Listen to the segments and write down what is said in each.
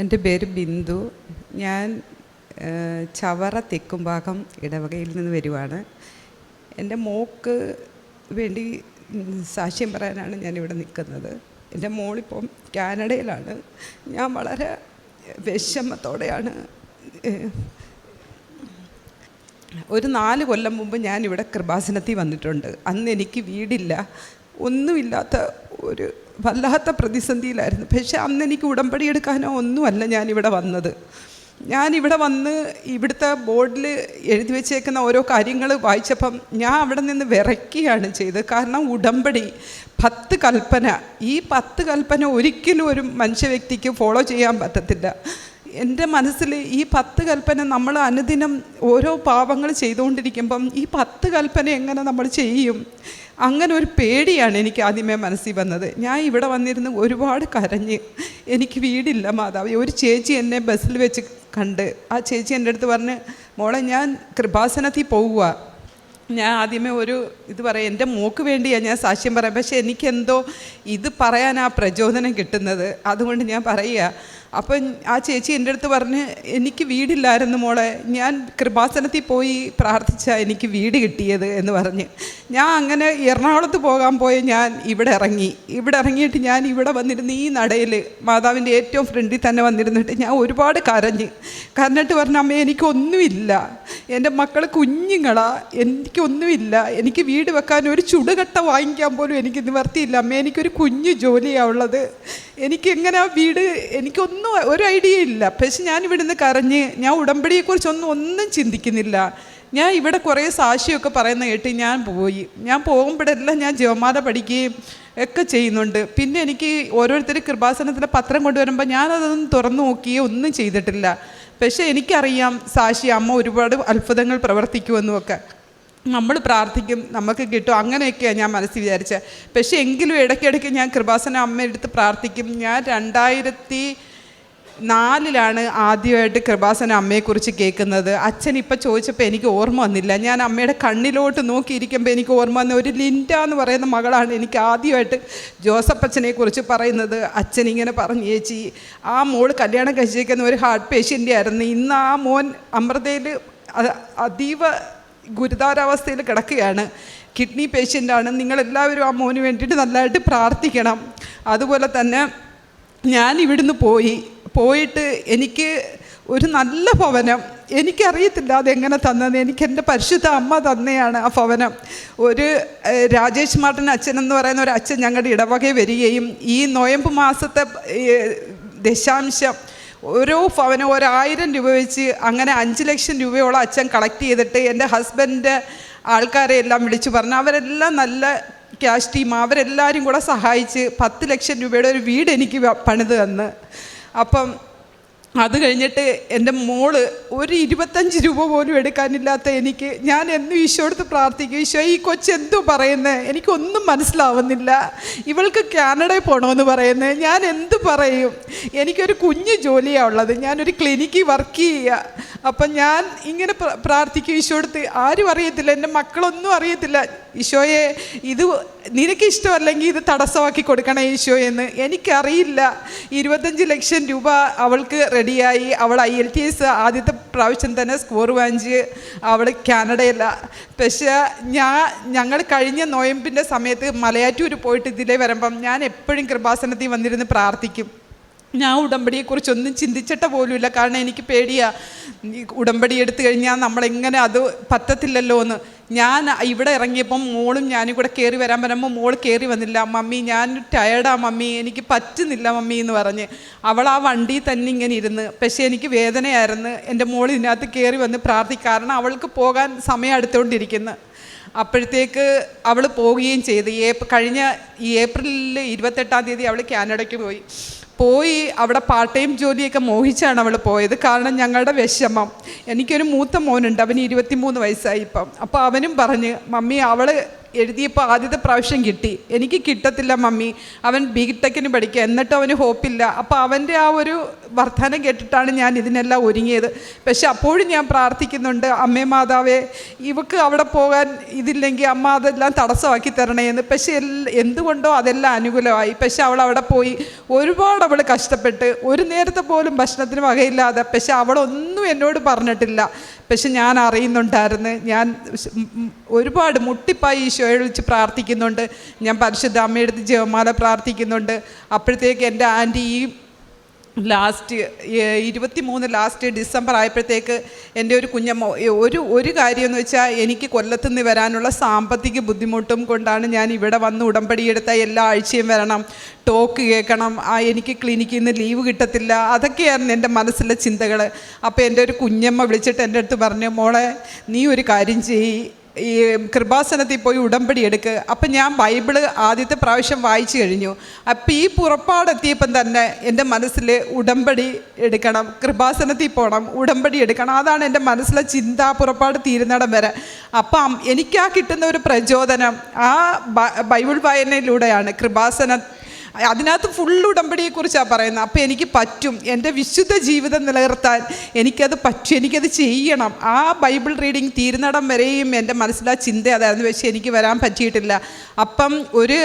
എന്റെ പേര് ബിന്ദു. ഞാൻ ചവറ തെക്കുംഭാഗം ഇടവകയിൽ നിന്ന് വരുവാണ്. എന്റെ മോക്ക് വേണ്ടി സാക്ഷ്യം പറയാനാണ് ഞാനിവിടെ നിൽക്കുന്നത്. എന്റെ മോളിപ്പം കാനഡയിലാണ്. ഞാൻ വളരെ വിഷമത്തോടെയാണ് ഒരു നാല് കൊല്ലം മുമ്പ് ഞാൻ ഇവിടെ കൃപാസനത്തിൽ വന്നിട്ടുണ്ട്. അന്ന് എനിക്ക് വീടില്ല. ഒന്നുമില്ലാത്ത ഒരു വല്ലാത്ത പ്രതിസന്ധിയിലായിരുന്നു. പക്ഷേ അന്ന് എനിക്ക് ഉടമ്പടി എടുക്കാനോ ഒന്നുമല്ല ഞാനിവിടെ വന്നത്. ഞാനിവിടെ വന്ന് ഇവിടുത്തെ ബോർഡിൽ എഴുതി വെച്ചേക്കുന്ന ഓരോ കാര്യങ്ങൾ വായിച്ചപ്പം ഞാൻ അവിടെ നിന്ന് വിറയ്ക്കുകയാണ് ചെയ്തത്. കാരണം ഉടമ്പടി പത്ത് കൽപ്പന. ഈ പത്ത് കൽപ്പന ഒരിക്കലും ഒരു മനുഷ്യ വ്യക്തിക്ക് ഫോളോ ചെയ്യാൻ പറ്റത്തില്ല. എന്റെ മനസ്സിൽ ഈ പത്ത് കൽപ്പന നമ്മൾ അനുദിനം ഓരോ പാപങ്ങൾ ചെയ്തുകൊണ്ടിരിക്കുമ്പം ഈ പത്ത് കൽപ്പന എങ്ങനെ നമ്മൾ ചെയ്യും? അങ്ങനെ ഒരു പേടിയാണ് എനിക്ക് ആദ്യമേ മനസ്സിൽ വന്നത്. ഞാൻ ഇവിടെ വന്നിരുന്ന് ഒരുപാട് കരഞ്ഞ് എനിക്ക് വീടില്ല മാതാവ് ഒരു ചേച്ചി എന്നെ ബസ്സിൽ വെച്ച് കണ്ട് ആ ചേച്ചി എന്റെ അടുത്ത് പറഞ്ഞ് മോളെ ഞാൻ കൃപാസനത്തിൽ പോവുക ഞാൻ ആദ്യമേ ഒരു ഇത് പറയാം എന്റെ മോക്ക് വേണ്ടിയാണ് ഞാൻ സാക്ഷ്യം പറയാം. പക്ഷേ എനിക്കെന്തോ ഇത് പറയാൻ ആ പ്രചോദനം കിട്ടുന്നത്. അതുകൊണ്ട് ഞാൻ പറയുക അപ്പം ആ ചേച്ചി എന്റെ അടുത്ത് പറഞ്ഞ് എനിക്ക് വീടില്ലായിരുന്നു മോളെ. ഞാൻ കൃപാസനത്തിൽ പോയി പ്രാർത്ഥിച്ച എനിക്ക് വീട് കിട്ടിയത് എന്ന് പറഞ്ഞ്. ഞാൻ അങ്ങനെ എറണാകുളത്ത് പോകാൻ പോയ ഞാൻ ഇവിടെ ഇറങ്ങി. ഇവിടെ ഇറങ്ങിയിട്ട് ഞാൻ ഇവിടെ വന്നിരുന്ന് ഈ നടയിൽ മാതാവിന്റെ ഏറ്റവും ഫ്രണ്ടിൽ തന്നെ വന്നിരുന്നിട്ട് ഞാൻ ഒരുപാട് കരഞ്ഞ്. കരഞ്ഞിട്ട് പറഞ്ഞ അമ്മ എനിക്കൊന്നുമില്ല. എന്റെ മക്കൾ കുഞ്ഞുങ്ങളാ. എനിക്കൊന്നുമില്ല. എനിക്ക് വീട് വെക്കാൻ ഒരു ചുടുകട്ട വാങ്ങിക്കാൻ പോലും എനിക്ക് നിവർത്തിയില്ല അമ്മ എനിക്കൊരു കുഞ്ഞു ജോലിയാണ് ഉള്ളത്. എനിക്കെങ്ങനെ വീട് എനിക്കൊന്നും ഒരു ഐഡിയ ഇല്ല. പക്ഷെ ഞാൻ ഇവിടുന്ന് കരഞ്ഞ് ഞാൻ ഉടമ്പടിയെക്കുറിച്ചൊന്നും ഒന്നും ചിന്തിക്കുന്നില്ല. ഞാൻ ഇവിടെ കുറേ സാക്ഷിയൊക്കെ പറയുന്ന കേട്ട് ഞാൻ പോയി. ഞാൻ പോകുമ്പോഴെല്ലാം ഞാൻ ജവമാല പഠിക്കുകയും ഒക്കെ ചെയ്യുന്നുണ്ട്. പിന്നെ എനിക്ക് ഓരോരുത്തർ കൃപാസനത്തിലെ പത്രം കൊണ്ടുവരുമ്പോൾ ഞാനതൊന്നും തുറന്നു നോക്കുകയോ ഒന്നും ചെയ്തിട്ടില്ല. പക്ഷേ എനിക്കറിയാം സാക്ഷി അമ്മ ഒരുപാട് അത്ഭുതങ്ങൾ പ്രവർത്തിക്കുമെന്നും ഒക്കെ നമ്മൾ പ്രാർത്ഥിക്കും നമുക്ക് കിട്ടും. അങ്ങനെയൊക്കെയാണ് ഞാൻ മനസ്സിൽ വിചാരിച്ചത്. പക്ഷേ എങ്കിലും ഇടയ്ക്കിടയ്ക്ക് ഞാൻ കൃപാസന അമ്മയെടുത്ത് പ്രാർത്ഥിക്കും. ഞാൻ രണ്ടായിരത്തി നാലിലാണ് ആദ്യമായിട്ട് കൃപാസന അമ്മയെക്കുറിച്ച് കേൾക്കുന്നത്. അച്ഛൻ ഇപ്പം ചോദിച്ചപ്പോൾ എനിക്ക് ഓർമ്മ വന്നില്ല. ഞാൻ അമ്മയുടെ കണ്ണിലോട്ട് നോക്കിയിരിക്കുമ്പോൾ എനിക്ക് ഓർമ്മ വന്ന ഒരു ലിൻഡ എന്ന് പറയുന്ന മകളാണ് എനിക്ക് ആദ്യമായിട്ട് ജോസഫ് അച്ഛനെ കുറിച്ച് പറയുന്നത്. അച്ഛൻ ഇങ്ങനെ പറഞ്ഞു ചേച്ചി ആ മോൾ കല്യാണം കഴിച്ചേക്കുന്ന ഒരു ഹാർട്ട് പേഷ്യന്റ് ആയിരുന്നു. ഇന്ന് ആ മോൻ അമൃതയിൽ അതീവ ഗുരുതരാവസ്ഥയിൽ കിടക്കുകയാണ്. കിഡ്നി പേഷ്യന്റാണ് നിങ്ങളെല്ലാവരും ആ മോന് വേണ്ടിയിട്ട് നല്ലതായിട്ട് പ്രാർത്ഥിക്കണം. അതുപോലെ തന്നെ ഞാൻ ഇവിടുന്ന് പോയി. പോയിട്ട് എനിക്ക് ഒരു നല്ല ഭവനം എനിക്കറിയത്തില്ല അതെങ്ങനെ തന്നത് എനിക്ക് എന്റെ പരിശുദ്ധ അമ്മ തന്നെയാണ് ആ ഭവനം. ഒരു രാജേഷ് മാർട്ടിൻ അച്ഛൻ എന്ന് പറയുന്ന ഒരു അച്ഛൻ ഞങ്ങളുടെ ഇടവകയിൽ വരികയും ഈ നോയമ്പ് മാസത്തെ ദശാംശം ഓരോ ഭവനം ഒരായിരം രൂപ വെച്ച് അങ്ങനെ അഞ്ച് ലക്ഷം രൂപയോളം അച്ഛൻ കളക്ട് ചെയ്തിട്ട് എന്റെ ഹസ്ബൻഡ് ആൾക്കാരെ എല്ലാം വിളിച്ചു പറഞ്ഞു. അവരെല്ലാം നല്ല ക്യാഷ് ടീം. അവരെല്ലാവരും കൂടെ സഹായിച്ച് പത്ത് ലക്ഷം രൂപയുടെ ഒരു വീട് എനിക്ക് പണിത് തന്ന്. അപ്പം അത് കഴിഞ്ഞിട്ട് എന്റെ മോൾ ഒരു ഇരുപത്തഞ്ച് രൂപ പോലും എടുക്കാനില്ലാത്ത എനിക്ക് ഞാൻ എന്നും ഈശോടുത്ത് പ്രാർത്ഥിക്കും ഈശോ ഈ കൊച്ചെന്തോ പറയുന്നത് എനിക്കൊന്നും മനസ്സിലാവുന്നില്ല. ഇവൾക്ക് കാനഡയിൽ പോകണമെന്ന് പറയുന്നത് ഞാൻ എന്ത് പറയും? എനിക്കൊരു കുഞ്ഞു ജോലിയാണ് ഉള്ളത്. ഞാനൊരു ക്ലിനിക്കിൽ വർക്ക് ചെയ്യുക അപ്പം ഞാൻ ഇങ്ങനെ പ്ര- പ്രാർത്ഥിക്കും ഈശോടുത്ത് ആരും അറിയത്തില്ല എന്റെ മക്കളൊന്നും അറിയത്തില്ല. ഈശോയെ ഇത് നിനക്ക് ഇഷ്ടമല്ലെങ്കിൽ ഇത് തടസ്സമാക്കി കൊടുക്കണേ ഈശോ എന്ന്. എനിക്കറിയില്ല. ഇരുപത്തഞ്ച് ലക്ഷം രൂപ അവൾക്ക് റെഡിയായി. അവൾ ഐ എൽ ടി എസ് ആദ്യത്തെ പ്രാവശ്യം തന്നെ സ്കോർ വാങ്ങിച്ച് അവൾ കാനഡയില്ല. പക്ഷേ ഞാൻ ഞങ്ങൾ കഴിഞ്ഞ നോയമ്പിന്റെ സമയത്ത് മലയാറ്റൂർ പോയിട്ട് ഇതിലേ വരുമ്പം ഞാൻ എപ്പോഴും കൃപാസനത്തിൽ വന്നിരുന്ന് പ്രാർത്ഥിക്കും. ഞാൻ ഉടമ്പടിയെക്കുറിച്ചൊന്നും ചിന്തിച്ചിട്ട പോലുമില്ല. കാരണം എനിക്ക് പേടിയാ. ഈ ഉടമ്പടി എടുത്തു കഴിഞ്ഞാൽ നമ്മളെങ്ങനെ അത് പറ്റത്തില്ലല്ലോ എന്ന്. ഞാൻ ഇവിടെ ഇറങ്ങിയപ്പം മോളും ഞാനും കൂടെ കയറി വരാൻ പറയുമ്പോൾ മോൾ കയറി വന്നില്ല. മമ്മി ഞാൻ ടയർഡാ മമ്മി. എനിക്ക് പറ്റുന്നില്ല മമ്മി എന്ന് പറഞ്ഞ് അവൾ ആ വണ്ടിയിൽ തന്നെ ഇങ്ങനെ ഇരുന്ന്. പക്ഷേ എനിക്ക് വേദനയായിരുന്നു. എന്റെ മോൾ ഇതിനകത്ത് കയറി വന്ന് പ്രാർത്ഥിക്കും കാരണം അവൾക്ക് പോകാൻ സമയം അടുത്തുകൊണ്ടിരിക്കുന്നു. അപ്പോഴത്തേക്ക് അവൾ പോവുകയും ചെയ്തു. ഏപ്രിൽ കഴിഞ്ഞ ഏപ്രിലിൽ ഇരുപത്തെട്ടാം തീയതി അവൾ കാനഡയ്ക്ക് പോയി. പോയി അവിടെ പാർട്ട് ടൈം ജോലിയൊക്കെ മോഹിച്ചാണ് അവൾ പോയത്. കാരണം ഞങ്ങളുടെ വിഷമം. എനിക്കൊരു മൂത്ത മോനുണ്ട്. അവന് ഇരുപത്തിമൂന്ന് വയസ്സായി ഇപ്പം. അപ്പോൾ അവനും പറഞ്ഞ് മമ്മി അവൾ എഴുതിയപ്പോൾ ആദ്യത്തെ പ്രാവശ്യം കിട്ടി. എനിക്ക് കിട്ടത്തില്ല മമ്മി. അവൻ ബി ടെക്കിന് പഠിക്കുക. എന്നിട്ട് അവന് ഹോപ്പില്ല. അപ്പോൾ അവന്റെ ആ ഒരു വർധനം കേട്ടിട്ടാണ് ഞാൻ ഇതിനെല്ലാം ഒരുങ്ങിയത്. പക്ഷെ അപ്പോഴും ഞാൻ പ്രാർത്ഥിക്കുന്നുണ്ട് അമ്മേ മാതാവേ ഇവക്ക് അവിടെ പോകാൻ ഇതില്ലെങ്കിൽ അമ്മ അതെല്ലാം തടസ്സമാക്കി തരണേ എന്ന്. പക്ഷെ എന്തുകൊണ്ടോ അതെല്ലാം അനുകൂലമായി. പക്ഷെ അവൾ അവിടെ പോയി. ഒരുപാട് അവൾ കഷ്ടപ്പെട്ട് ഒരു നേരത്തെ പോലും ഭക്ഷണത്തിന് വകയില്ലാതെ. പക്ഷെ അവളൊന്നും എന്നോട് പറഞ്ഞിട്ടില്ല. പക്ഷെ ഞാൻ അറിയുന്നുണ്ടായിരുന്നു. ഞാൻ ഒരുപാട് മുട്ടിപ്പായി ഈശോയെ വിളിച്ച് പ്രാർത്ഥിക്കുന്നുണ്ട്. ഞാൻ പരിശുദ്ധ അമ്മയെടുത്ത് ജപമാല പ്രാർത്ഥിക്കുന്നുണ്ട്. അപ്പോഴത്തേക്ക് എന്റെ ആന്റി ഈ ലാസ്റ്റ് ഇരുപത്തി മൂന്ന് ലാസ്റ്റ് ഡിസംബർ ആയപ്പോഴത്തേക്ക് എന്റെ ഒരു കുഞ്ഞമ്മ ഒരു ഒരു കാര്യം എന്ന് വെച്ചാൽ എനിക്ക് കൊല്ലത്തുനിന്ന് വരാനുള്ള സാമ്പത്തിക ബുദ്ധിമുട്ടും കൊണ്ടാണ് ഞാൻ ഇവിടെ വന്ന് ഉടമ്പടിയെടുത്ത എല്ലാ ആഴ്ചയും വരണം ടോക്ക് കേൾക്കണം ആ എനിക്ക് ക്ലിനിക്കിൽ നിന്ന് ലീവ് കിട്ടത്തില്ല അതൊക്കെയായിരുന്നു എന്റെ മനസ്സിലെ ചിന്തകൾ അപ്പോൾ എന്റെ ഒരു കുഞ്ഞമ്മ വിളിച്ചിട്ട് എന്റെ അടുത്ത് പറഞ്ഞു മോളെ നീ ഒരു കാര്യം ചെയ്യ് ഈ കൃപാസനത്തിൽ പോയി ഉടമ്പടി എടുക്കുക അപ്പം ഞാൻ ബൈബിൾ ആദ്യത്തെ പ്രാവശ്യം വായിച്ചു കഴിഞ്ഞു. അപ്പം ഈ പുറപ്പാടെത്തിയപ്പം തന്നെ എന്റെ മനസ്സിൽ ഉടമ്പടി എടുക്കണം കൃപാസനത്തിൽ പോകണം ഉടമ്പടി എടുക്കണം. അതാണ് എന്റെ മനസ്സിലെ ചിന്ത പുറപ്പാട് തീരുന്നിടം വരെ. അപ്പം എനിക്ക് ആ കിട്ടുന്ന ഒരു പ്രചോദനം ആ ബൈബിൾ വായനയിലൂടെയാണ് കൃപാസന അതിനകത്ത് ഫുൾ ഉടമ്പടിയെ ഉടമ്പടിയെക്കുറിച്ചാണ് പറയുന്നത്. അപ്പോൾ എനിക്ക് പറ്റും. എന്റെ വിശുദ്ധ ജീവിതം നിലനിർത്താൻ എനിക്കത് പറ്റും. എനിക്കത് ചെയ്യണം. ആ ബൈബിൾ റീഡിങ് തീരുന്നിടം വരെയും എന്റെ മനസ്സിലാ ചിന്ത അതായിരുന്നു. പക്ഷേ എനിക്ക് വരാൻ പറ്റിയിട്ടില്ല. അപ്പം ഒരു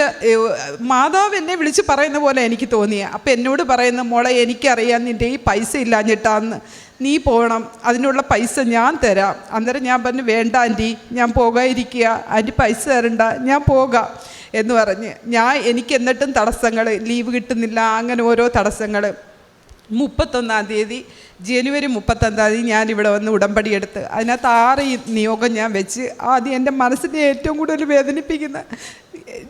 മാതാവ് എന്നെ വിളിച്ച് പറയുന്ന പോലെ എനിക്ക് തോന്നിയ. അപ്പം എന്നോട് പറയുന്ന മോളെ എനിക്കറിയാം നിന്റെ ഈ പൈസ ഇല്ലാഞ്ഞിട്ടാന്ന്. നീ പോകണം അതിനുള്ള പൈസ ഞാൻ തരാം. അന്നേരം ഞാൻ പറഞ്ഞു വേണ്ട ആന്റി. ഞാൻ പോകാതിരിക്കുക. ആന്റി പൈസ തരണ്ട. ഞാൻ പോകാം. എന്ന് പറഞ്ഞ് ഞാൻ എനിക്ക് എന്നിട്ടും തടസ്സങ്ങൾ ലീവ് കിട്ടുന്നില്ല അങ്ങനെ ഓരോ തടസ്സങ്ങൾ മുപ്പത്തൊന്നാം തീയതി ജനുവരി മുപ്പത്തൊന്നാം തീയതി ഞാൻ ഇവിടെ വന്ന് ഉടമ്പടി എടുത്ത്. അതിനകത്ത് ആറ് നിയോഗം ഞാൻ വെച്ച് ആദ്യം എന്റെ മനസ്സിനെ ഏറ്റവും കൂടുതൽ വേദനിപ്പിക്കുന്ന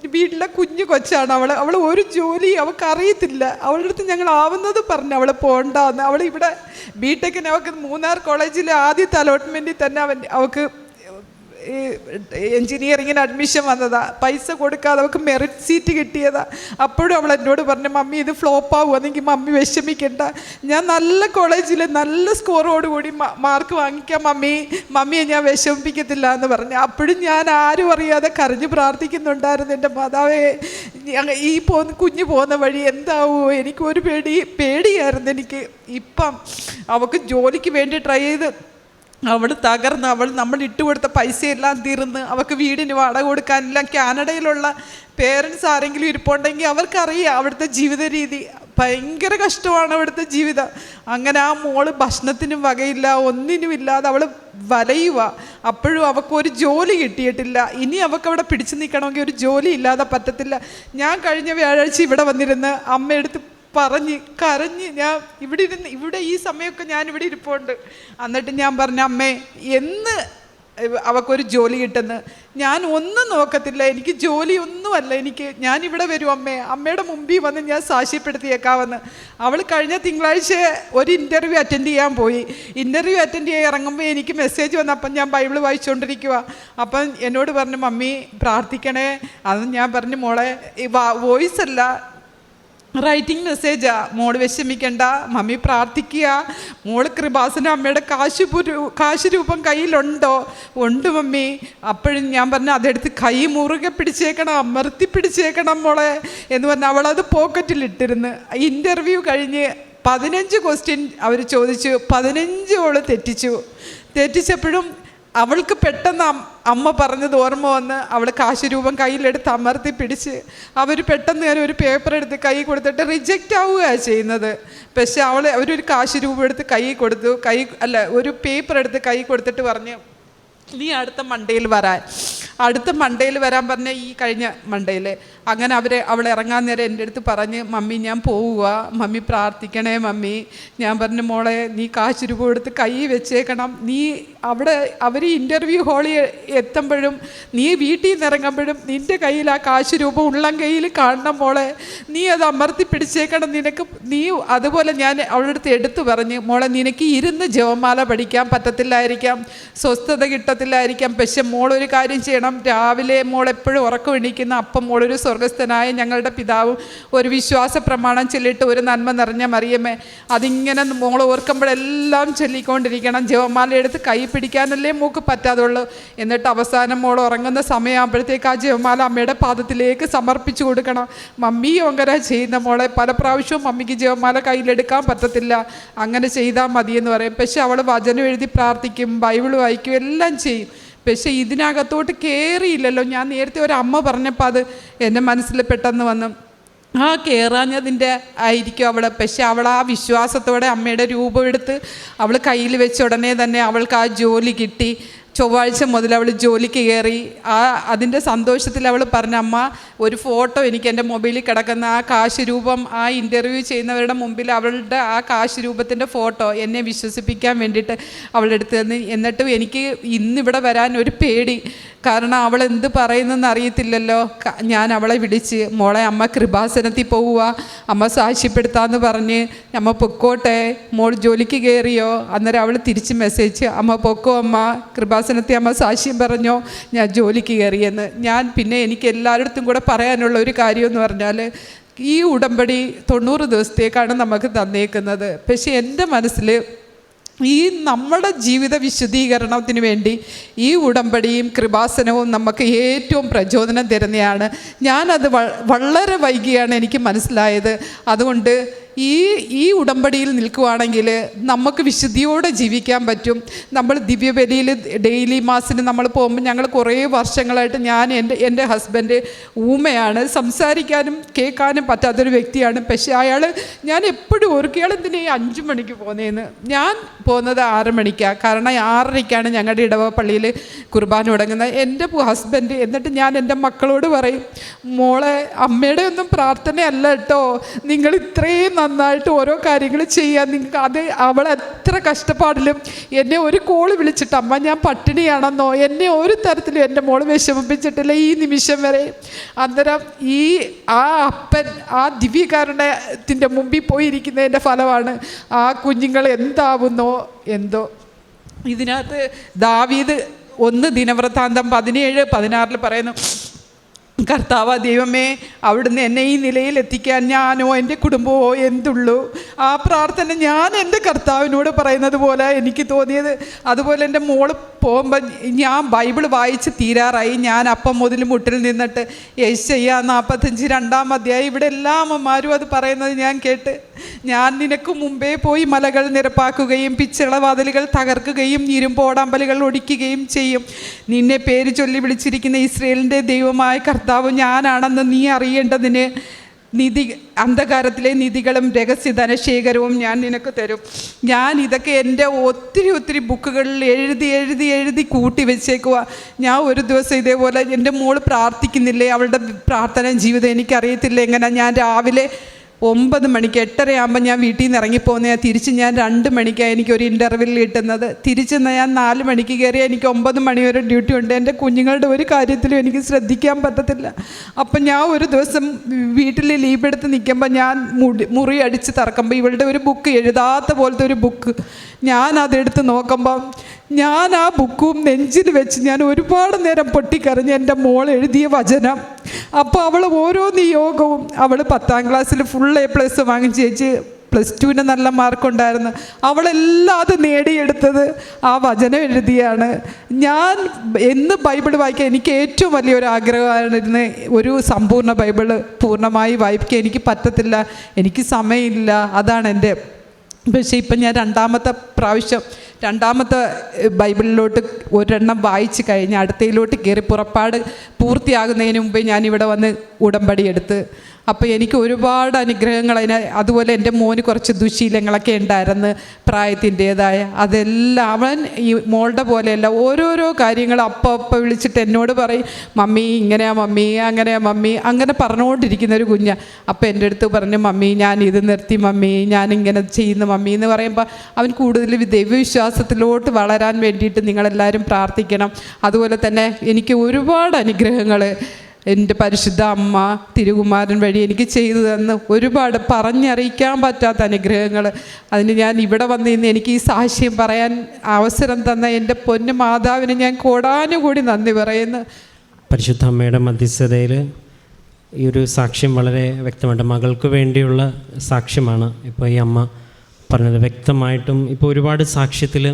വീട്ടിലെ കുഞ്ഞു കൊച്ചാണ് അവൾ അവൾ ഒരു ജോലി അവൾക്ക് അറിയത്തില്ല അവളുടെ അടുത്ത് ഞങ്ങൾ ആവുന്നത് പറഞ്ഞു അവൾ പോകണ്ടെന്ന് അവൾ ഇവിടെ ബി ടെക്കിന് അവൾക്ക് മൂന്നാർ കോളേജിലെ ആദ്യത്തെ അലോട്ട്മെന്റിൽ തന്നെ അവൻ അവൾക്ക് എൻജിനീയറിങ്ങിന് അഡ്മിഷൻ വന്നതാ. പൈസ കൊടുക്കാതെ അവൾക്ക് മെറിറ്റ് സീറ്റ് കിട്ടിയതാ. അപ്പോഴും അവൾ എന്നോട് പറഞ്ഞു മമ്മി ഇത് ഫ്ലോപ്പ് ആവുമെന്നെങ്കിൽ മമ്മി വിഷമിക്കണ്ട. ഞാൻ നല്ല കോളേജിൽ നല്ല സ്കോറോടുകൂടി മാർക്ക് വാങ്ങിക്കാം മമ്മി. മമ്മിയെ ഞാൻ വിഷമിപ്പിക്കത്തില്ല എന്ന് പറഞ്ഞു. അപ്പോഴും ഞാൻ ആരും അറിയാതെ കരഞ്ഞ് പ്രാർത്ഥിക്കുന്നുണ്ടായിരുന്നു എന്റെ മാതാവേ. ഈ പോന്ന് കുഞ്ഞു പോകുന്ന വഴി എന്താവോ? എനിക്കൊരു പേടി പേടിയായിരുന്നു എനിക്ക്. ഇപ്പം അവൾക്ക് ജോലിക്ക് വേണ്ടി ട്രൈ ചെയ്ത് അവൾ തകർന്ന് അവൾ നമ്മൾ ഇട്ടുകൊടുത്ത പൈസയെല്ലാം തീർന്ന് അവൾക്ക് വീടിന് വാടക കൊടുക്കാനെല്ലാം. കാനഡയിലുള്ള പേരൻസ് ആരെങ്കിലും ഇരിപ്പുണ്ടെങ്കിൽ അവർക്കറിയാം അവിടുത്തെ ജീവിത രീതി. ഭയങ്കര കഷ്ടമാണ് അവിടുത്തെ ജീവിതം. അങ്ങനെ ആ മോൾ ഭക്ഷണത്തിനും വകയില്ല ഒന്നിനും ഇല്ലാതെ അവൾ വലയുക അപ്പോഴും അവൾക്ക് ഒരു ജോലി കിട്ടിയിട്ടില്ല. ഇനി അവൾക്ക് അവിടെ പിടിച്ചു നിൽക്കണമെങ്കിൽ ഒരു ജോലി ഇല്ലാതെ പറ്റത്തില്ല. ഞാൻ കഴിഞ്ഞ വ്യാഴാഴ്ച ഇവിടെ വന്നിരുന്ന് അമ്മയെടുത്ത് പറഞ്ഞ് കരഞ്ഞ് ഞാൻ ഇവിടെ ഇരുന്ന് ഇവിടെ ഈ സമയമൊക്കെ ഞാൻ ഇവിടെ ഇരിപ്പുണ്ട്. എന്നിട്ട് ഞാൻ പറഞ്ഞ അമ്മേ എന്ന് അവക്കൊരു ജോലി കിട്ടുന്നു. ഞാൻ ഒന്നും നോക്കത്തില്ല. എനിക്ക് ജോലി ഒന്നുമല്ല എനിക്ക് ഞാൻ ഇവിടെ വരും അമ്മേ. അമ്മയുടെ മുമ്പിൽ വന്ന് ഞാൻ സാക്ഷ്യപ്പെടുത്തിയേക്കാവെന്ന്. അവൾ കഴിഞ്ഞ തിങ്കളാഴ്ച ഒരു ഇന്റർവ്യൂ അറ്റൻഡ് ചെയ്യാൻ പോയി. ഇന്റർവ്യൂ അറ്റൻഡ് ചെയ്യാൻ ഇറങ്ങുമ്പോൾ എനിക്ക് മെസ്സേജ് വന്നപ്പം ഞാൻ ബൈബിൾ വായിച്ചുകൊണ്ടിരിക്കുക അപ്പം എന്നോട് പറഞ്ഞു മമ്മി പ്രാർത്ഥിക്കണേ. അത് ഞാൻ പറഞ്ഞു മോളെ വോയിസ് അല്ല റൈറ്റിംഗ് മെസ്സേജാ മോൾ വിഷമിക്കണ്ട. മമ്മി പ്രാർത്ഥിക്കുക. മോൾ കൃപാസന അമ്മയുടെ കാശ് കാശ് രൂപം കയ്യിലുണ്ടോ? ഉണ്ട് മമ്മി. അപ്പോഴും ഞാൻ പറഞ്ഞു അതെടുത്ത് കൈ മുറുകെ പിടിച്ചേക്കണം അമർത്തി പിടിച്ചേക്കണം മോളെ. എന്ന് പറഞ്ഞ് അവളത് പോക്കറ്റിലിട്ടിരുന്ന് ഇന്റർവ്യൂ കഴിഞ്ഞ് പതിനഞ്ച് ക്വസ്റ്റ്യൻ അവർ ചോദിച്ചു. പതിനഞ്ച് ഓൾ തെറ്റിച്ചു. തെറ്റിച്ചപ്പോഴും അവൾക്ക് പെട്ടെന്ന് അമ്മ പറഞ്ഞത് ഓർമ്മ വന്ന് അവൾ കാശുരൂപം കയ്യിലെടുത്ത് അമർത്തി പിടിച്ച് അവർ പെട്ടെന്ന് ഞാൻ ഒരു പേപ്പർ എടുത്ത് കൈ കൊടുത്തിട്ട് റിജക്റ്റ് ആവുകയാണ് ചെയ്യുന്നത്. പക്ഷെ അവൾ അവരൊരു കാശുരൂപം എടുത്ത് കൈ കൊടുത്തു കൈ അല്ല ഒരു പേപ്പർ എടുത്ത് കൈ കൊടുത്തിട്ട് പറഞ്ഞു നീ അടുത്ത മണ്ടയിൽ വരാൻ. അടുത്ത മണ്ടയിൽ വരാൻ പറഞ്ഞ ഈ കഴിഞ്ഞ മണ്ടയിൽ അങ്ങനെ അവരെ അവൾ ഇറങ്ങാൻ നേരം എന്റെ അടുത്ത് പറഞ്ഞ് മമ്മി ഞാൻ പോവുക മമ്മി പ്രാർത്ഥിക്കണേ മമ്മി. ഞാൻ പറഞ്ഞു മോളെ നീ കാശ് രൂപ കൊടുത്ത് കൈ വെച്ചേക്കണം. നീ അവിടെ അവർ ഇന്റർവ്യൂ ഹാളിൽ എത്തുമ്പോഴും നീ വീട്ടിൽ നിന്ന് ഇറങ്ങുമ്പോഴും നിന്റെ കയ്യിൽ ആ കാശ് രൂപ ഉള്ളം കയ്യിൽ കാണണം മോളെ. നീ അത് അമർത്തി പിടിച്ചേക്കണം. നിനക്ക് നീ അതുപോലെ ഞാൻ അവളുടെ അടുത്ത് എടുത്തു പറഞ്ഞ് മോളെ നിനക്ക് ഇരുന്ന് ജപമാല പഠിക്കാൻ പറ്റത്തില്ലായിരിക്കാം. സ്വസ്ഥത കിട്ട കിട്ടത്തില്ലായിരിക്കാം. പക്ഷെ മോളൊരു കാര്യം ചെയ്യണം. രാവിലെ മോൾ എപ്പോഴും ഉറക്കം എണീക്കുന്ന അപ്പം മോളൊരു സ്വർഗസ്ഥനായ ഞങ്ങളുടെ പിതാവും ഒരു വിശ്വാസ പ്രമാണം ചൊല്ലിട്ട് ഒരു നന്മ നിറഞ്ഞ മറിയമ്മേ അതിങ്ങനെ മോൾ ഓർക്കുമ്പോഴെല്ലാം ചൊല്ലിക്കൊണ്ടിരിക്കണം. ജവമാല എടുത്ത് കൈ പിടിക്കാനല്ലേ മൂക്ക് പറ്റാതുള്ളൂ. എന്നിട്ട് അവസാനം മോൾ ഉറങ്ങുന്ന സമയമാകുമ്പോഴത്തേക്ക് ആ ജവമാല അമ്മയുടെ പാദത്തിലേക്ക് സമർപ്പിച്ചു കൊടുക്കണം. മമ്മി ഒങ്കര ചെയ്യുന്ന മോളെ പല പ്രാവശ്യവും മമ്മിക്ക് ജവമാല കയ്യിലെടുക്കാൻ പറ്റത്തില്ല. അങ്ങനെ ചെയ്താൽ മതിയെന്ന് പറയും. പക്ഷെ അവൾ വചനം എഴുതി പ്രാർത്ഥിക്കും ബൈബിൾ വായിക്കും എല്ലാം ചെയ്യും. പക്ഷെ ഇതിനകത്തോട്ട് കയറിയില്ലല്ലോ ഞാൻ നേരത്തെ ഒരു അമ്മ പറഞ്ഞപ്പോൾ അത് എന്റെ മനസ്സിൽ പെട്ടെന്ന് വന്നു. ആ കയറാഞ്ഞതിന്റെ ആയിരിക്കും അവൾ പക്ഷെ അവൾ ആ വിശ്വാസത്തോടെ അമ്മയുടെ രൂപമെടുത്ത് അവൾ കയ്യിൽ വെച്ച ഉടനെ തന്നെ അവൾക്ക് ആ ജോലി കിട്ടി. ചൊവ്വാഴ്ച മുതൽ അവൾ ജോലിക്ക് കയറി. ആ അതിന്റെ സന്തോഷത്തിൽ അവൾ പറഞ്ഞ അമ്മ ഒരു ഫോട്ടോ എനിക്ക് എന്റെ മൊബൈലിൽ കിടക്കുന്ന ആ കാശ് രൂപം ആ ഇന്റർവ്യൂ ചെയ്യുന്നവരുടെ മുമ്പിൽ അവളുടെ ആ കാശ് രൂപത്തിന്റെ ഫോട്ടോ എന്നെ വിശ്വസിപ്പിക്കാൻ വേണ്ടിയിട്ട് അവളെടുത്ത് എന്നിട്ടും എനിക്ക് ഇന്നിവിടെ വരാൻ ഒരു പേടി. കാരണം അവൾ എന്ത് പറയുന്നെന്ന് അറിയത്തില്ലല്ലോ. ഞാൻ അവളെ വിളിച്ച് മോളെ അമ്മ കൃപാസനത്തിൽ പോവുക. അമ്മ സാക്ഷ്യപ്പെടുത്താന്ന് പറഞ്ഞ് അമ്മ പൊക്കോട്ടെ. മോൾ ജോലിക്ക് കയറിയോ? അന്നേരം അവൾ തിരിച്ച് മെസ്സേജ് അമ്മ പൊക്കോ അമ്മ. കൃപാസനത്തിൽ അമ്മ സാക്ഷ്യം പറഞ്ഞോ? ഞാൻ ജോലിക്ക് കയറിയെന്ന്. ഞാൻ പിന്നെ എനിക്ക് എല്ലായിടത്തും കൂടെ പറയാനുള്ള ഒരു കാര്യമെന്ന് പറഞ്ഞാൽ ഈ ഉടമ്പടി തൊണ്ണൂറ് ദിവസത്തേക്കാണ് നമുക്ക് തന്നേക്കുന്നത്. പക്ഷേ എന്റെ മനസ്സിൽ ഈ നമ്മുടെ ജീവിത വിശുദ്ധീകരണത്തിന് വേണ്ടി ഈ ഉടമ്പടിയും കൃപാസനവും നമുക്ക് ഏറ്റവും പ്രചോദനം തരുന്നതാണ്. ഞാനത് വളരെ വൈകിയാണ് എനിക്ക് മനസ്സിലായത്. അതുകൊണ്ട് ഈ ഈ ഉടമ്പടിയിൽ നിൽക്കുവാണെങ്കിൽ നമുക്ക് വിശുദ്ധിയോടെ ജീവിക്കാൻ പറ്റും. നമ്മൾ ദിവ്യബലിയിൽ ഡെയിലി മാസിന് നമ്മൾ പോകുമ്പോൾ ഞങ്ങൾ കുറേ വർഷങ്ങളായിട്ട് ഞാൻ എന്റെ എന്റെ ഹസ്ബൻഡ് ഊമയാണ്. സംസാരിക്കാനും കേൾക്കാനും പറ്റാത്തൊരു വ്യക്തിയാണ്. പക്ഷേ അയാൾ ഞാൻ എപ്പോഴും ഓർക്കുകയാണ് എന്തിനാ ഈ അഞ്ച് മണിക്ക് പോകുന്നതെന്ന് ഞാൻ പോകുന്നത് ആറ് മണിക്കാണ് കാരണം ആറരയ്ക്കാണ് ഞങ്ങളുടെ ഇടവ പള്ളിയിൽ കുർബാന തുടങ്ങുന്നത്. എന്റെ ഹസ്ബൻഡ് എന്നിട്ട് ഞാൻ എന്റെ മക്കളോട് പറയും മോളെ അമ്മയുടെ ഒന്നും പ്രാർത്ഥനയല്ല കേട്ടോ. നിങ്ങൾ ഇത്രയും നന്നായിട്ട് ഓരോ കാര്യങ്ങൾ ചെയ്യാൻ നിങ്ങൾക്ക് അത് അവൾ എത്ര കഷ്ടപ്പാടിലും എന്നെ ഒരു കോൾ വിളിച്ചിട്ട് അമ്മ ഞാൻ പട്ടിണിയാണെന്നോ? എന്നെ ഒരു തരത്തിലും എന്റെ മോൾ വിഷമിപ്പിച്ചിട്ടില്ല ഈ നിമിഷം വരെ. അന്നേരം ഈ ആ അപ്പൻ ആ ദിവ്യകാരുണ്യത്തിന്റെ മുമ്പിൽ പോയിരിക്കുന്നതിന്റെ ഫലമാണ് ആ കുഞ്ഞുങ്ങൾ എന്താവുന്നോ എന്തോ. ഇതിനകത്ത് ദാവീദ് ഒന്ന് ദിനവൃത്താന്തം പതിനേഴ് പതിനാറിൽ പറയുന്നു കർത്താവ് ദൈവമേ അവിടുന്ന് എന്നെ ഈ നിലയിൽ എത്തിക്കാൻ ഞാനോ എന്റെ കുടുംബമോ എന്തുള്ളൂ? ആ പ്രാർത്ഥന ഞാൻ എന്റെ കർത്താവിനോട് പറയുന്നത് പോലെ എനിക്ക് തോന്നിയത്. അതുപോലെ എന്റെ മോൾ പോകുമ്പോൾ ഞാൻ ബൈബിൾ വായിച്ച് തീരാറായി. ഞാൻ അപ്പം മുതൽ മുട്ടിൽ നിന്നിട്ട് യേശയ്യ നാൽപ്പത്തഞ്ച് രണ്ടാം അധ്യായം ഇവിടെ എല്ലാ അമ്മമാരും അത് പറയുന്നത് ഞാൻ കേട്ട്. ഞാൻ നിനക്ക് മുമ്പേ പോയി മലകൾ നിരപ്പാക്കുകയും പിച്ചളവാതിലുകൾ തകർക്കുകയും ഇരുമ്പോടാമ്പലുകൾ ഒടിക്കുകയും ചെയ്യും. നിന്നെ പേര് ചൊല്ലി വിളിച്ചിരിക്കുന്ന ഇസ്രയേലിന്റെ ദൈവമായ കർത്താവ് ഞാനാണെന്ന് നീ അറിയേണ്ടതിന് നിധി അന്ധകാരത്തിലെ നിധികളും രഹസ്യ ധനശേഖരവും ഞാൻ നിനക്ക് തരും. ഞാൻ ഇതൊക്കെ എന്റെ ഒത്തിരി ഒത്തിരി ബുക്കുകളിൽ എഴുതി എഴുതി എഴുതി കൂട്ടി വെച്ചേക്കുക ഞാൻ ഒരു ദിവസം ഇതേപോലെ എന്റെ മോൾ പ്രാർത്ഥിക്കുന്നില്ലേ? അവളുടെ പ്രാർത്ഥന ജീവിതം എനിക്കറിയത്തില്ല എങ്ങനെ. ഞാൻ രാവിലെ ഒമ്പത് മണിക്ക് എട്ടരയാകുമ്പോൾ ഞാൻ വീട്ടിൽ നിന്ന് ഇറങ്ങിപ്പോകുന്ന തിരിച്ച് ഞാൻ രണ്ട് മണിക്കാണ് എനിക്ക് ഒരു ഇന്റർവ്യൂവിൽ കിട്ടുന്നത്. തിരിച്ച് ഞാൻ നാല് മണിക്ക് കയറി എനിക്ക് ഒമ്പത് മണി വരെ ഡ്യൂട്ടി ഉണ്ട്. എന്റെ കുഞ്ഞുങ്ങളുടെ ഒരു കാര്യത്തിലും എനിക്ക് ശ്രദ്ധിക്കാൻ പറ്റത്തില്ല. അപ്പം ഞാൻ ഒരു ദിവസം വീട്ടിൽ ലീവ് എടുത്ത് നിൽക്കുമ്പോൾ ഞാൻ മുടി മുറി അടിച്ച് തറക്കുമ്പോൾ ഇവളുടെ ഒരു ബുക്ക് എഴുതാത്ത പോലത്തെ ഒരു ബുക്ക് ഞാൻ അതെടുത്ത് നോക്കുമ്പം ഞാൻ ആ ബുക്കും നെഞ്ചിൽ വെച്ച് ഞാൻ ഒരുപാട് നേരം പൊട്ടിക്കറിഞ്ഞ് എന്റെ മോൾ എഴുതിയ വചനം. അപ്പോൾ അവൾ ഓരോ നിയോഗവും അവൾ പത്താം ക്ലാസ്സിൽ ഫുൾ എ പ്ലസ് വാങ്ങിച്ച് ചേച്ചി പ്ലസ് ടുവിന് നല്ല മാർക്കുണ്ടായിരുന്നു അവളെല്ലാം അത് നേടിയെടുത്തത് ആ വചനം എഴുതിയാണ്. ഞാൻ എന്ന് ബൈബിൾ വായിക്കാൻ എനിക്ക് ഏറ്റവും വലിയൊരു ആഗ്രഹമായിരുന്നു ഒരു സമ്പൂർണ ബൈബിൾ പൂർണമായി വായിക്കാൻ എനിക്ക് പറ്റത്തില്ല എനിക്ക് സമയമില്ല അതാണ് എന്റെ പക്ഷേ ഇപ്പം ഞാൻ രണ്ടാമത്തെ പ്രാവശ്യം രണ്ടാമത്തെ ബൈബിളിലോട്ട് ഒരെണ്ണം വായിച്ച് കഴിഞ്ഞ് അടുത്തയിലോട്ട് കയറി പുറപ്പാട് പൂർത്തിയാകുന്നതിന് മുമ്പേ ഞാനിവിടെ വന്ന് ഉടമ്പടി എടുത്ത്. അപ്പോൾ എനിക്ക് ഒരുപാട് അനുഗ്രഹങ്ങൾ അതിന് അതുപോലെ എന്റെ മോന് കുറച്ച് ദുശീലങ്ങളൊക്കെ ഉണ്ടായിരുന്നു പ്രായത്തിന്റേതായ. അതെല്ലാം അവൻ ഈ മോളുടെ പോലെയല്ല ഓരോരോ കാര്യങ്ങൾ അപ്പം അപ്പം വിളിച്ചിട്ട് എന്നോട് പറയും മമ്മി ഇങ്ങനെയാ മമ്മി അങ്ങനെയാ മമ്മി അങ്ങനെ പറഞ്ഞുകൊണ്ടിരിക്കുന്ന ഒരു കുഞ്ഞാണ് അപ്പോൾ എന്റെ അടുത്ത് പറഞ്ഞു മമ്മി ഞാൻ ഇത് നിർത്തി മമ്മി ഞാൻ ഇങ്ങനെ ചെയ്യുന്നു മമ്മി എന്ന് പറയുമ്പോൾ അവൻ കൂടുതൽ ദൈവവിശ്വാസത്തിലോട്ട് വളരാൻ വേണ്ടിയിട്ട് നിങ്ങളെല്ലാവരും പ്രാർത്ഥിക്കണം. അതുപോലെ തന്നെ എനിക്ക് ഒരുപാട് അനുഗ്രഹങ്ങൾ എന്റെ പരിശുദ്ധ അമ്മ തിരുകുമാരൻ വഴി എനിക്ക് ചെയ്തു തന്ന് ഒരുപാട് പറഞ്ഞറിയിക്കാൻ പറ്റാത്ത അനുഗ്രഹങ്ങൾ അതിന് ഞാൻ ഇവിടെ വന്ന് ഇന്ന് എനിക്ക് ഈ സാക്ഷ്യം പറയാൻ അവസരം തന്ന എന്റെ പൊന്നു മാതാവിന് ഞാൻ കോടാനുകൂടി നന്ദി പറയുന്നു. പരിശുദ്ധ അമ്മയുടെ മധ്യസ്ഥതയിൽ ഈ ഒരു സാക്ഷ്യം വളരെ വ്യക്തമായിട്ട് മകൾക്ക് വേണ്ടിയുള്ള സാക്ഷ്യമാണ്. ഇപ്പോൾ ഈ അമ്മ പറഞ്ഞത് വ്യക്തമായിട്ടും ഇപ്പോൾ ഒരുപാട് സാക്ഷ്യത്തിൽ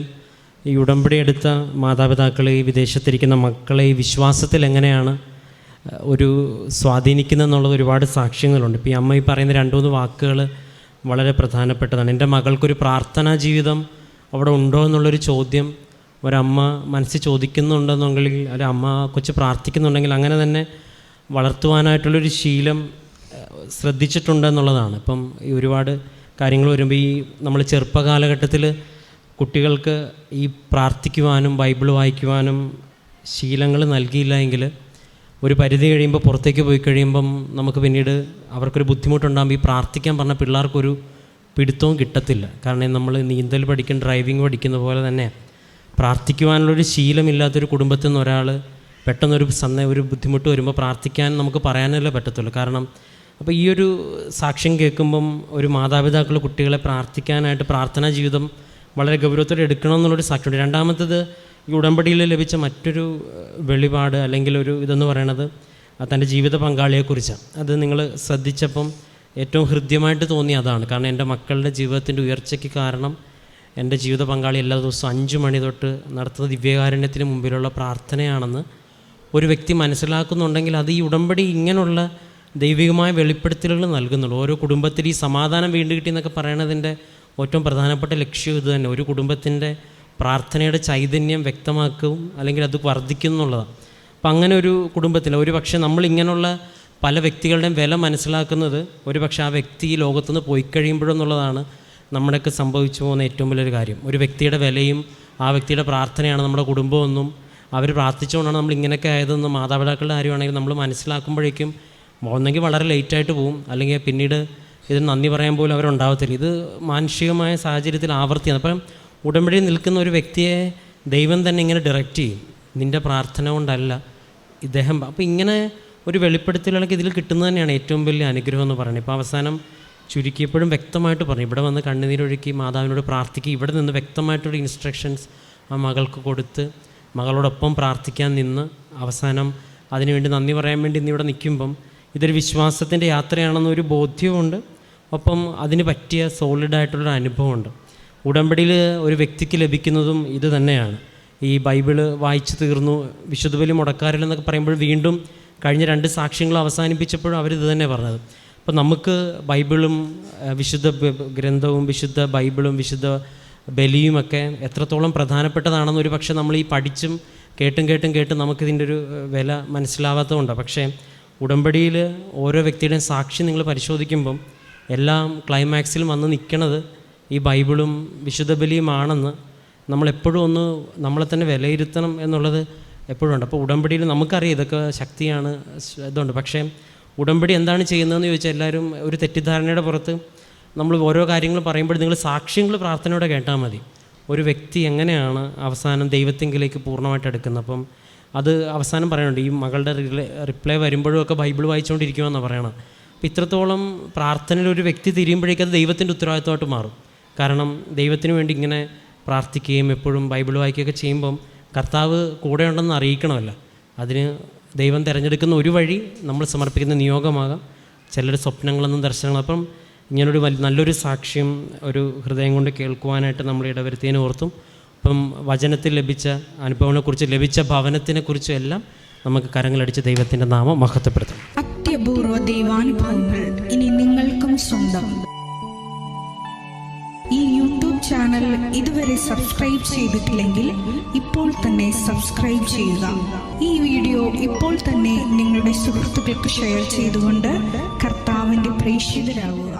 ഈ ഉടമ്പടി എടുത്ത മാതാപിതാക്കളെ ഈ വിദേശത്തിരിക്കുന്ന മക്കളെ ഈ വിശ്വാസത്തിൽ എങ്ങനെയാണ് ഒരു സ്വാധീനിക്കുന്നതെന്നുള്ളത് ഒരുപാട് സാക്ഷ്യങ്ങളുണ്ട്. ഇപ്പോൾ ഈ അമ്മ ഈ പറയുന്ന രണ്ട് മൂന്ന് വാക്കുകൾ വളരെ പ്രധാനപ്പെട്ടതാണ്. എന്റെ മകൾക്കൊരു പ്രാർത്ഥനാ ജീവിതം അവിടെ ഉണ്ടോ എന്നുള്ളൊരു ചോദ്യം ഒരമ്മ മനസ്സിൽ ചോദിക്കുന്നുണ്ടെന്നുണ്ടെങ്കിൽ ഒരു അമ്മ കൊച്ച് പ്രാർത്ഥിക്കുന്നുണ്ടെങ്കിൽ അങ്ങനെ തന്നെ വളർത്തുവാനായിട്ടുള്ളൊരു ശീലം ശ്രദ്ധിച്ചിട്ടുണ്ട് എന്നുള്ളതാണ്. ഇപ്പം ഈ ഒരുപാട് കാര്യങ്ങൾ വരുമ്പോൾ ഈ നമ്മൾ ചെറുപ്പകാലഘട്ടത്തിൽ കുട്ടികൾക്ക് ഈ പ്രാർത്ഥിക്കുവാനും ബൈബിൾ വായിക്കുവാനും ശീലങ്ങൾ നൽകിയില്ല എങ്കിൽ ഒരു പരിധി കഴിയുമ്പോൾ പുറത്തേക്ക് പോയി കഴിയുമ്പം നമുക്ക് പിന്നീട് അവർക്കൊരു ബുദ്ധിമുട്ടുണ്ടാകുമ്പോൾ ഈ പ്രാർത്ഥിക്കാൻ പറഞ്ഞ പിള്ളേർക്കൊരു പിടുത്തവും കിട്ടത്തില്ല. കാരണം നമ്മൾ നീന്തൽ പഠിക്കും ഡ്രൈവിംഗ് പഠിക്കുന്ന പോലെ തന്നെ പ്രാർത്ഥിക്കുവാനുള്ളൊരു ശീലമില്ലാത്തൊരു കുടുംബത്തിൽ നിന്ന് ഒരാൾ പെട്ടെന്നൊരു സന്ദ ഒരു ബുദ്ധിമുട്ട് വരുമ്പോൾ പ്രാർത്ഥിക്കാൻ നമുക്ക് പറയാനല്ലേ പറ്റത്തുള്ളൂ. കാരണം അപ്പോൾ ഈ ഒരു സാക്ഷ്യം കേൾക്കുമ്പം ഒരു മാതാപിതാക്കൾ കുട്ടികളെ പ്രാർത്ഥിക്കാനായിട്ട് പ്രാർത്ഥനാ ജീവിതം വളരെ ഗൗരവത്തോടെ എടുക്കണം എന്നുള്ളൊരു സാക്ഷ്യമുണ്ട്. രണ്ടാമത്തത് ഈ ഉടമ്പടിയിൽ ലഭിച്ച മറ്റൊരു വെളിപാട് അല്ലെങ്കിൽ ഒരു ഇതെന്ന് പറയണത് തന്റെ ജീവിത പങ്കാളിയെക്കുറിച്ചാണ്. അത് നിങ്ങൾ ശ്രദ്ധിച്ചപ്പം ഏറ്റവും ഹൃദ്യമായിട്ട് തോന്നി അതാണ്. കാരണം എന്റെ മക്കളുടെ ജീവിതത്തിന്റെ ഉയർച്ചയ്ക്ക് കാരണം എന്റെ ജീവിത പങ്കാളി എല്ലാ ദിവസവും അഞ്ച് മണി തൊട്ട് നടത്തുന്ന ദിവ്യകാരുണ്യത്തിന് മുമ്പിലുള്ള പ്രാർത്ഥനയാണെന്ന് ഒരു വ്യക്തി മനസ്സിലാക്കുന്നുണ്ടെങ്കിൽ അത് ഈ ഉടമ്പടി ഇങ്ങനെയുള്ള ദൈവികമായ വെളിപ്പെടുത്തലുകൾ നൽകുന്നുള്ളൂ. ഓരോ കുടുംബത്തിൽ ഈ സമാധാനം വീണ്ടും കിട്ടി എന്നൊക്കെ പറയണതിന്റെ ഏറ്റവും പ്രധാനപ്പെട്ട ലക്ഷ്യം ഇത് തന്നെ. ഒരു കുടുംബത്തിന്റെ പ്രാർത്ഥനയുടെ ചൈതന്യം വ്യക്തമാക്കും അല്ലെങ്കിൽ അത് വർദ്ധിക്കും എന്നുള്ളതാണ്. അപ്പം അങ്ങനെ ഒരു കുടുംബത്തിൽ ഒരു പക്ഷേ നമ്മൾ ഇങ്ങനെയുള്ള പല വ്യക്തികളുടെയും വില മനസ്സിലാക്കുന്നത് ഒരു പക്ഷേ ആ വ്യക്തി ഈ ലോകത്തുനിന്ന് പോയി കഴിയുമ്പോഴെന്നുള്ളതാണ് നമ്മുടെയൊക്കെ സംഭവിച്ചു പോകുന്ന ഏറ്റവും വലിയൊരു കാര്യം. ഒരു വ്യക്തിയുടെ വിലയും ആ വ്യക്തിയുടെ പ്രാർത്ഥനയാണ് നമ്മുടെ കുടുംബമെന്നും അവർ പ്രാർത്ഥിച്ചുകൊണ്ടാണ് നമ്മൾ ഇങ്ങനെയൊക്കെ ആയതെന്നും മാതാപിതാക്കളുടെ കാര്യമാണെങ്കിൽ നമ്മൾ മനസ്സിലാക്കുമ്പോഴേക്കും ഒന്നെങ്കിൽ വളരെ ലേറ്റായിട്ട് പോകും അല്ലെങ്കിൽ പിന്നീട് ഇത് നന്ദി പറയാൻ പോലും അവരുണ്ടാവത്തില്ല. ഇത് മാനുഷികമായ സാഹചര്യത്തിൽ ആവർത്തിയാണ്. അപ്പം ഉടമ്പടി നിൽക്കുന്ന ഒരു വ്യക്തിയെ ദൈവം തന്നെ ഇങ്ങനെ ഡയറക്റ്റ് ചെയ്യും. നിന്റെ പ്രാർത്ഥന കൊണ്ടല്ല. ഇദ്ദേഹം അപ്പോൾ ഇങ്ങനെ ഒരു വെളിപ്പെടുത്തലുകളൊക്കെ ഇതിൽ കിട്ടുന്നത് തന്നെയാണ് ഏറ്റവും വലിയ അനുഗ്രഹം എന്ന് പറയുന്നത്. ഇപ്പോൾ അവസാനം ചുരുക്കിയപ്പോഴും വ്യക്തമായിട്ട് പറഞ്ഞു. ഇവിടെ വന്ന് കണ്ണുനീരൊഴുക്കി മാതാവിനോട് പ്രാർത്ഥിക്കുക ഇവിടെ നിന്ന് വ്യക്തമായിട്ടൊരു ഇൻസ്ട്രക്ഷൻസ് ആ മകൾക്ക് കൊടുത്ത് മകളോടൊപ്പം പ്രാർത്ഥിക്കാൻ നിന്ന് അവസാനം അതിനുവേണ്ടി നന്ദി പറയാൻ വേണ്ടി ഇന്ന് ഇവിടെ നിൽക്കുമ്പം ഇതൊരു വിശ്വാസത്തിന്റെ യാത്രയാണെന്നൊരു ബോധ്യമുണ്ട് ഒപ്പം അതിന് പറ്റിയ സോളിഡായിട്ടുള്ളൊരു അനുഭവമുണ്ട്. ഉടമ്പടിയിൽ ഒരു വ്യക്തിക്ക് ലഭിക്കുന്നതും ഇത് തന്നെയാണ്. ഈ ബൈബിൾ വായിച്ചു തീർന്നു വിശുദ്ധ ബലി മുടക്കാറില്ലെന്നൊക്കെ പറയുമ്പോൾ വീണ്ടും കഴിഞ്ഞ രണ്ട് സാക്ഷ്യങ്ങൾ അവസാനിപ്പിച്ചപ്പോഴും അവരിത് തന്നെ പറഞ്ഞത്. അപ്പോൾ നമുക്ക് ബൈബിളും വിശുദ്ധ ഗ്രന്ഥവും വിശുദ്ധ ബൈബിളും വിശുദ്ധ ബലിയുമൊക്കെ എത്രത്തോളം പ്രധാനപ്പെട്ടതാണെന്ന് ഒരു പക്ഷേ നമ്മൾ ഈ പഠിച്ചും കേട്ടും കേട്ടും കേട്ടും നമുക്കിതിന്റെ ഒരു വില മനസ്സിലാവാത്തതുകൊണ്ടാണ്. പക്ഷേ ഉടമ്പടിയിൽ ഓരോ വ്യക്തിയുടെയും സാക്ഷി നിങ്ങൾ പരിശോധിക്കുമ്പം എല്ലാം ക്ലൈമാക്സിൽ വന്ന് നിൽക്കണത് ഈ ബൈബിളും വിശുദ്ധ ബലിയുമാണെന്ന് നമ്മളെപ്പോഴും ഒന്ന് നമ്മളെ തന്നെ വിലയിരുത്തണം എന്നുള്ളത് എപ്പോഴും ഉണ്ട്. അപ്പോൾ ഉടമ്പടിയിൽ നമുക്കറിയാം ഇതൊക്കെ ശക്തിയാണ് ഇതുണ്ട്. പക്ഷേ ഉടമ്പടി എന്താണ് ചെയ്യുന്നതെന്ന് ചോദിച്ചാൽ എല്ലാവരും ഒരു തെറ്റിദ്ധാരണയുടെ പുറത്ത് നമ്മൾ ഓരോ കാര്യങ്ങൾ പറയുമ്പോൾ നിങ്ങൾ സാക്ഷ്യങ്ങൾ പ്രാർത്ഥനയോടെ കേട്ടാൽ മതി. ഒരു വ്യക്തി എങ്ങനെയാണ് അവസാനം ദൈവത്തെങ്കിലേക്ക് പൂർണമായിട്ട് എടുക്കുന്നത് അപ്പം അത് അവസാനം പറയുന്നുണ്ട് ഈ മകളുടെ റിപ്ലൈ റിപ്ലൈ വരുമ്പോഴും ഒക്കെ ബൈബിൾ വായിച്ചുകൊണ്ടിരിക്കുമെന്നാണ് പറയണം. അപ്പം ഇത്രത്തോളം പ്രാർത്ഥനയിൽ ഒരു വ്യക്തി തിരിയുമ്പോഴേക്കും അത് ദൈവത്തിന്റെ ഉത്തരവാദിത്തമായിട്ട് മാറും. കാരണം ദൈവത്തിന് വേണ്ടി ഇങ്ങനെ പ്രാർത്ഥിക്കുകയും എപ്പോഴും ബൈബിൾ വായിക്കുകയൊക്കെ ചെയ്യുമ്പം കർത്താവ് കൂടെ ഉണ്ടെന്ന് അറിയിക്കണമല്ല. അതിന് ദൈവം തിരഞ്ഞെടുക്കുന്ന ഒരു വഴി നമ്മൾ സമർപ്പിക്കുന്ന നിയോഗമാകാം. ചിലരുടെ സ്വപ്നങ്ങളെന്നും ദർശനങ്ങളും. അപ്പം ഇങ്ങനൊരു നല്ലൊരു സാക്ഷ്യം ഒരു ഹൃദയം കൊണ്ട് കേൾക്കുവാനായിട്ട് നമ്മൾ ഇടവരുത്തിയതിനെ ഓർത്തും അപ്പം വചനത്തിൽ ലഭിച്ച അനുഭവങ്ങളെക്കുറിച്ച് ലഭിച്ച ഭവനത്തിനെ ഭവനത്തിനെക്കുറിച്ചും എല്ലാം നമുക്ക് കരങ്ങളടിച്ച് ദൈവത്തിന്റെ നാമം മഹത്വപ്പെടുത്തണം അത്യപൂർവ ദൈവാനുഭവങ്ങൾ ഇനി നിങ്ങൾക്കും സ്വന്തം. ഈ യൂട്യൂബ് ചാനൽ ഇതുവരെ സബ്സ്ക്രൈബ് ചെയ്തിട്ടില്ലെങ്കിൽ ഇപ്പോൾ തന്നെ സബ്സ്ക്രൈബ് ചെയ്യുക. ഈ വീഡിയോ ഇപ്പോൾ തന്നെ നിങ്ങളുടെ സുഹൃത്തുക്കൾക്ക് ഷെയർ ചെയ്തുകൊണ്ട് കർത്താവിന്റെ പ്രേക്ഷിതരാകുക.